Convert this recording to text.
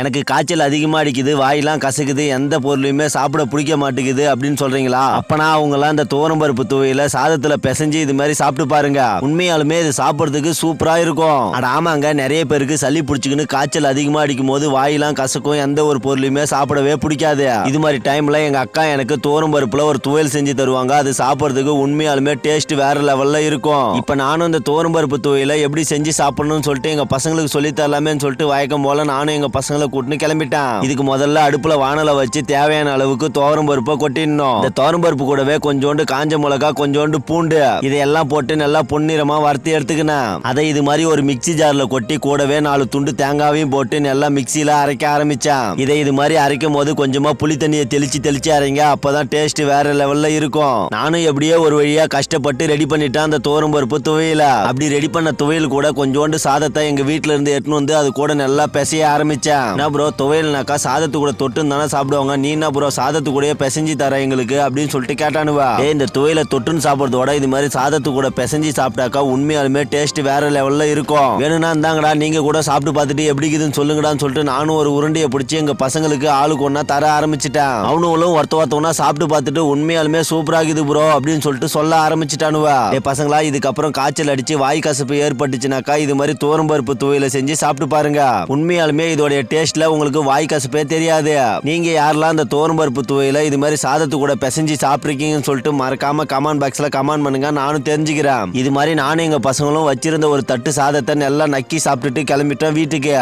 எனக்கு காய்ச்சல் அதிகமாக அடிக்குது வாயெல்லாம் கசக்குது எந்த பொருளையுமே சாப்பிட பிடிக்க மாட்டேங்குது அப்படின்னு சொல்கிறீங்களா அப்பனா அவங்களாம் இந்த துவரம்பருப்பு துவையில சாதத்தில் பிசைஞ்சு இது மாதிரி சாப்பிட்டு பாருங்க. உண்மையாலுமே இது சாப்பிட்றதுக்கு சூப்பராக இருக்கும். அட ஆமாங்க நிறைய பேருக்கு சளி பிடிச்சிக்கின்னு காய்ச்சல் அதிகமாக அடிக்கும் போது வாயெல்லாம் கசக்கும் எந்த ஒரு பொருளையுமே சாப்பிடவே பிடிக்காது. இது மாதிரி டைமில் எங்கள் அக்கா எனக்கு துவரம் ஒரு துவையல் செஞ்சு தருவாங்க. அது சாப்பிட்றதுக்கு உண்மையாலுமே டேஸ்ட் வேற லெவலில் இருக்கும். இப்போ நானும் இந்த துவரம்பருப்பு துவையில் துவையில எப்படி செஞ்சு சாப்பிடணும்னு சொல்லிட்டு எங்கள் பசங்களுக்கு சொல்லித்தரலாமேன்னு சொல்லிட்டு வயக்கம் போல நானும் எங்கள் பசங்களை கூட்டின்னு கிளம்பிட்டேன். இதுக்கு முதல்ல அடுப்புல வானலை வச்சு தேவையான அளவுக்கு துவரம் பருப்பை கொட்டிடணும். இந்த துவரம் பருப்பு கூடவே கொஞ்சோண்டு காஞ்ச மிளகா கொஞ்சோண்டு பூண்டு இதையெல்லாம் போட்டு நல்லா பொன்னிறமா வறுத்து எடுத்துக்கினேன். அதை இது மாதிரி ஒரு மிக்ஸி ஜார்ல கொட்டி கூடவே நாலு துண்டு தேங்காவையும் போட்டு நல்லா மிக்சியில அரைக்க ஆரம்பிச்சான். இதை இது மாதிரி அரைக்கும் போது கொஞ்சமா புளி தண்ணியை தெளிச்சு தெளிச்சு அரைங்க அப்பதான் டேஸ்ட் வேற லெவல்ல இருக்கும். நானும் எப்படியோ ஒரு வழியா கஷ்டப்பட்டு ரெடி பண்ணிட்டேன் அந்த தோரம் பருப்பு துவையில. அப்படி ரெடி பண்ண துவையல் கூட கொஞ்சோண்டு சாதத்தை எங்க வீட்டுல இருந்து எடுத்துன்னு வந்து அது கூட நல்லா பிசைய ஆரம்பிச்சேன். என்ன ப்ரோ துவையல்னாக்கா சாதத்து கூட தொட்டு தானே சாப்பிடுவாங்க. நீ என்ன ப்ரோ சாதத்து கூடயே பிசைஞ்சு தர எங்களுக்கு அப்படின்னு சொல்லிட்டு கேட்டானுவா. ஏய் இந்த துவையில தொட்டுன்னு சாப்பிடுறதோட இது மாதிரி சாதத்து கூட பிசைஞ்சு சாப்பிட்டாக்கா உண்மையாலுமே டேஸ்ட் வேற லெவல்ல இருக்கும். வேணும்னா இந்தாங்கடா நீங்க கூட சாப்பிட்டு பார்த்துட்டு எப்படி இருக்குதுன்னு சொல்லுங்கடான்னு சொல்லிட்டு நானும் ஒரு உருண்டையை பிடிச்சி எங்க பசங்களுக்கு ஆளுக்கு ஒன்னா தர ஆரம்பிச்சிட்டேன். அவனுங்களும் ஒருத்த ஒருத்தவனா சாப்பிட்டு பார்த்துட்டு உண்மையாலுமே சூப்பரா இருக்குது ப்ரோ அப்படின்னு சொல்லிட்டு சொல்ல ஆரம்பிச்சிட்டானுவா. ஏ பசங்களா இதுக்கப்புறம் காய்ச்சல் அடிச்சு வாய் கசப்பு ஏற்பட்டுச்சுனாக்கா இது மாதிரி தோரம்பருப்பு துவையில செஞ்சு சாப்பிட்டு பாருங்க. உண்மையாலுமே இதோடைய டேஸ்ட்ல உங்களுக்கு வாய் கசப்பே தெரியாது. நீங்க யாரெல்லாம் இந்த தோரம்பருப்பு துவையில இது மாதிரி சாதத்து கூட பிசைஞ்சு சாப்பிட்ருக்கீங்கன்னு சொல்லிட்டு மறக்காம கமெண்ட் பாக்ஸ்ல கமெண்ட் பண்ணுங்க. நானும் தெரிஞ்சுக்கிறேன். இது மாதிரி நானும் எங்க பசங்களும் வச்சிருந்த ஒரு தட்டு சாதத்தை நல்லா நக்கி சாப்பிட்டுட்டு கிளம்பிட்டோம் வீட்டுக்கு.